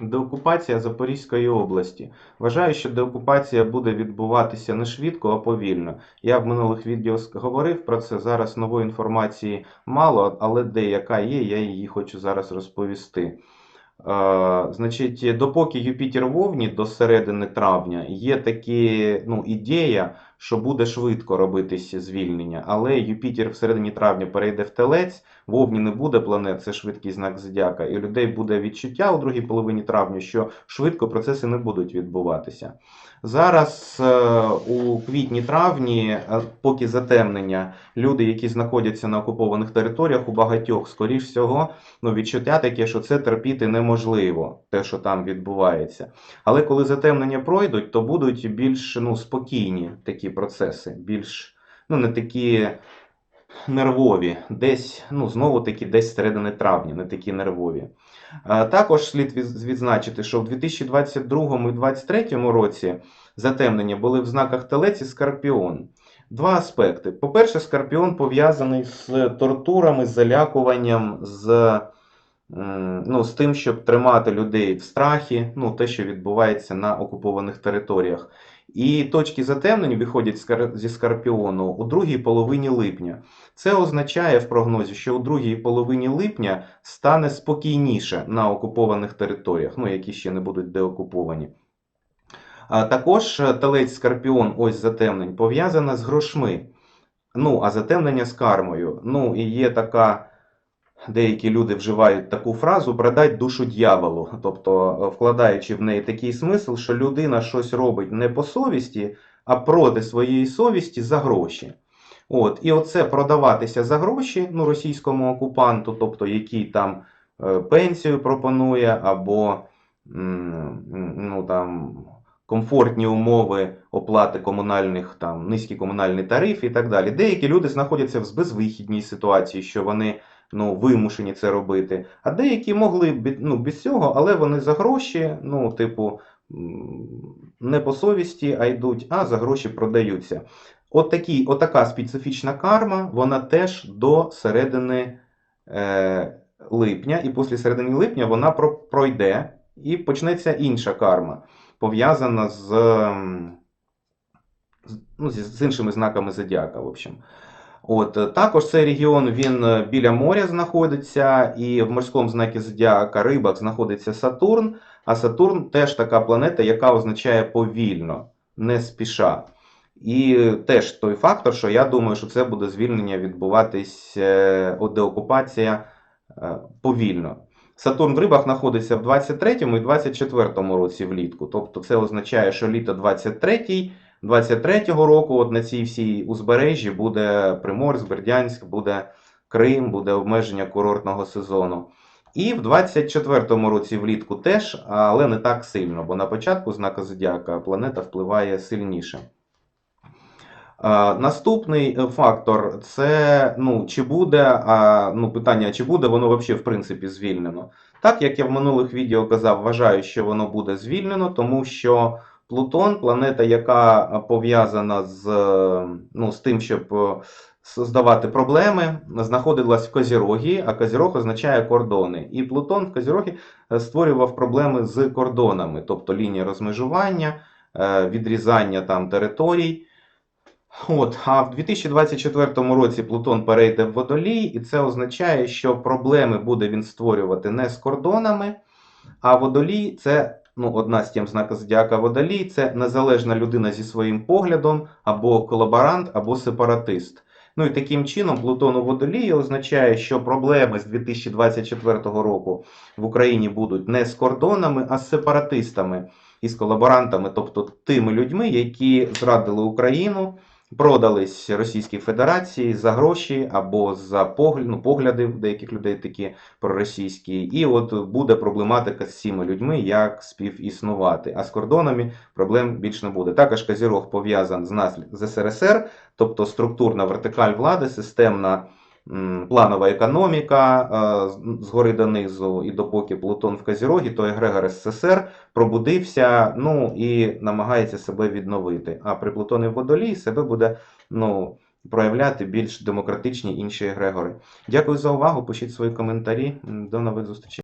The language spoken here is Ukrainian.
Деокупація Запорізької області. Вважаю, що деокупація буде відбуватися не швидко, а повільно. Я в минулих відео говорив про це. Зараз нової інформації мало, але деяка є, я її хочу зараз розповісти. Е, значить, допоки Юпітер в Овні до середини травня є такі, ну, ідея, що буде швидко робитися звільнення, але Юпітер в середині травня перейде в Телець, в Овні не буде планет, це швидкий знак зодіака, і у людей буде відчуття у другій половині травня, що швидко процеси не будуть відбуватися. Зараз е, у квітні-травні, е, поки затемнення, люди, які знаходяться на окупованих територіях, у багатьох, скоріш всього, ну, відчуття таке, що це терпіти неможливо, те, що там відбувається. Але коли затемнення пройдуть, то будуть більш ну, спокійні такі процеси, більш ну, не такі нервові, десь, ну, знову таки, десь середини травня, не такі нервові. Також слід відзначити, що в 2022 і 2023 році затемнення були в знаках Телець і Скорпіон. Два аспекти. По-перше, Скорпіон пов'язаний з тортурами, з залякуванням, з, ну, з тим, щоб тримати людей в страхі, ну, те, що відбувається на окупованих територіях. І точки затемнень виходять зі Скорпіону у другій половині липня. Це означає в прогнозі, що у другій половині липня стане спокійніше на окупованих територіях, ну, які ще не будуть деокуповані. А також е, телець Скорпіон, ось затемнень, пов'язана з грошми. Ну, а затемнення з кармою. Ну, і є така. Деякі люди вживають таку фразу продать душу дьяволу, тобто е, вкладаючи в неї такий смисл, що людина щось робить не по совісті, а проти своєї совісті за гроші. От, і оце продаватися за гроші ну, російському окупанту, тобто який там е, пенсію пропонує, або ну, там, комфортні умови оплати комунальних, там, низькі комунальні тарифи і так далі. Деякі люди знаходяться в безвихідній ситуації, що вони ну, вимушені це робити. А деякі могли б ну, без цього, але вони за гроші, ну, типу, не по совісті, а йдуть, а за гроші продаються. От такі, отака специфічна карма, вона теж до середини е, липня, і після середини липня вона про, пройде і почнеться інша карма, пов'язана з, ну, з іншими знаками зодіака, в общем. От, е, також цей регіон він е, біля моря знаходиться, і в морському знакі зодіака рибак знаходиться Сатурн, а Сатурн теж така планета, яка означає повільно, не спіша. І теж той фактор, що я думаю, що це буде звільнення відбуватись, е, от деокупація повільно. Сатурн в рибах знаходиться в 23-му і 24-му році влітку. Тобто це означає, що літо 23-й, 23-го року от на цій всій узбережжі буде Приморськ, Бердянськ, буде Крим, буде обмеження курортного сезону. І в 24-му році влітку теж, але не так сильно, бо на початку знака Зодіака планета впливає сильніше. Наступний е, фактор це ну, чи буде, ну, питання, чи буде воно взагалі в принципі звільнено. Так як я в минулих відео казав, вважаю, що воно буде звільнено, тому що Плутон, планета, яка пов'язана з, е, ну, з тим, щоб е, создавати проблеми, знаходилась в Козірогі, а Козірог означає кордони. І Плутон в Козірогі е, створював проблеми з кордонами, тобто лінія розмежування, е, відрізання там територій. От, а в 2024 році Плутон перейде в водолій, і це означає, що проблеми буде він створювати не з кордонами, а водолій це ну, одна з тем знака зодіака водолій, це незалежна людина зі своїм поглядом, або колаборант, або сепаратист. Ну і таким чином Плутон у водолії означає, що проблеми з 2024 року в Україні будуть не з кордонами, а з сепаратистами і з колаборантами, тобто тими людьми, які зрадили Україну продались Російській Федерації за гроші або за погляд, ну, погляди деяких людей такі проросійські. І от буде проблематика з цими людьми, як співіснувати. А з кордонами проблем більш не буде. Також Казірог пов'язан з нас з СРСР, тобто структурна вертикаль влади, системна. Планова економіка е, згори донизу, і допоки Плутон в Казірогі, то Егрегор СССР пробудився, ну і намагається себе відновити. А при Плутоні в водолії себе буде ну, проявляти більш демократичні інші егрегори. Дякую за увагу. Пишіть свої коментарі. До нових зустрічей.